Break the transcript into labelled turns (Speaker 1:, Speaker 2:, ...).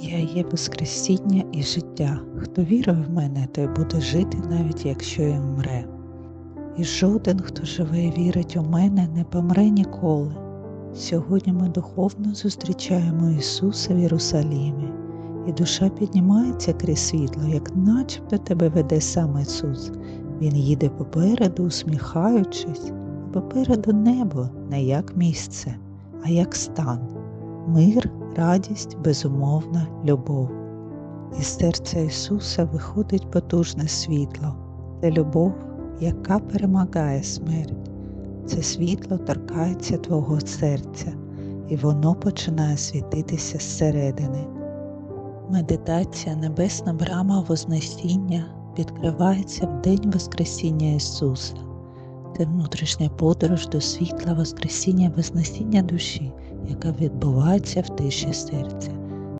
Speaker 1: Я є Воскресіння і життя. Хто вірує в мене, той буде жити, навіть якщо й вмре. І жоден, хто живе і вірить у мене, не помре ніколи. Сьогодні ми духовно зустрічаємо Ісуса в Єрусалімі, і душа піднімається крізь світло, як начебто тебе веде сам Ісус. Він їде попереду, усміхаючись, попереду небо не як місце, а як стан, мир, радість, безумовна любов. Із серця Ісуса виходить потужне світло, це любов, яка перемагає смерть. Це світло торкається твого серця, і воно починає світитися зсередини. Медитація Небесна брама Вознесіння відкривається в День Воскресіння Ісуса. Це внутрішня подорож до світла Воскресіння Вознесіння душі, яка відбувається в тиші серця.